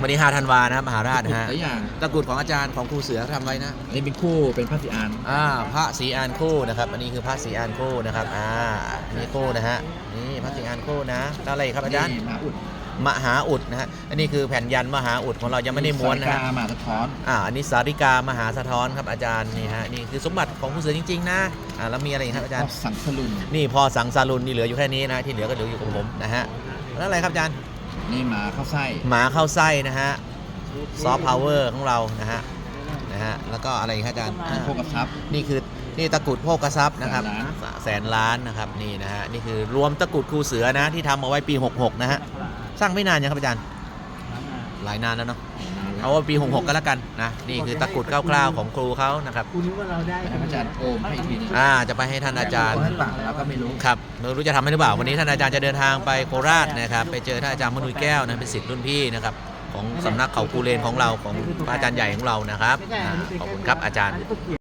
วันนี้5ธันวานะครับมหาราชนะฮะหลายอย่างตะกรุดของอาจารย์ของครูเสือทำไว้นะ อันนี้เป็นคู่เป็นพระสิอานอ่าพระศรีอานคู่นะครับ อันนี้คือพระศรีอานคู่นะครับอ่าอันนี่คู่นะฮะนี่พระศรีอานคู่นะแล้วอะไรอีกครับอาจารย์นี่มหาอุดมหาอุดนะฮะอันนี้คือแผ่นยันมหาอุดของเรายังไม่ได้ม้วนนะสาฮะยกามาสะท้อนอ่าอันนี้สาริกามหาสะท้อนครับอาจารย์นี่ฮะนี่คือสมบัติของครูเสือจริงๆนะอ่าแล้วมีอะไรอีกครับอาจารก็ย์ สังสลุนนี่พอสังสารุนนี่เหลืออยู่แค่นี้นะที่เหลือก็เหลืออยู่กับผมนะฮะแล้วอะไรครับอาจารย์ นี่หมาเข้าไส้หมาเข้าไส้นะฮะซอฟต์พาวเวอร์ของเรานะฮะนะฮะแล้วก็อะไรอีกครับอาจารย์อ่า พวกกระซับ นี่คือนี่ตะกรุดโภกทรัพย์นะครับแสนล้าน แสนล้านนะครับนี่นะฮะนี่คือรวมตะกรุดครูเสือนะที่ทำเอาไว้ปี 66 นะฮะสร้างไม่นานยังครับอาจารย์ หลายนานแล้วเนาะเอาว่าปี 66ก็แล้วกันนะนี่คือตะกรุดคร่าวๆของครูเขานะครับคุณนึกว่าเราได้ให้พระอาจารย์โอมให้อีกทีนึงอ่าจะไปให้ท่านอาจารย์ให้ปากเราก็ไม่รู้ครับไม่รู้จะทำให้หรือเปล่าวันนี้ท่านอาจารย์จะเดินทางไปโคราชนะครับไปเจอท่านอาจารย์มนุยแก้วนะเป็นศิษย์รุ่นพี่นะครับของสำนักเขากูเลนของเราของพระอาจารย์ใหญ่ของเรานะครับอ่าขอบคุณครับอาจารย์อันนี้ก็เกี่ยว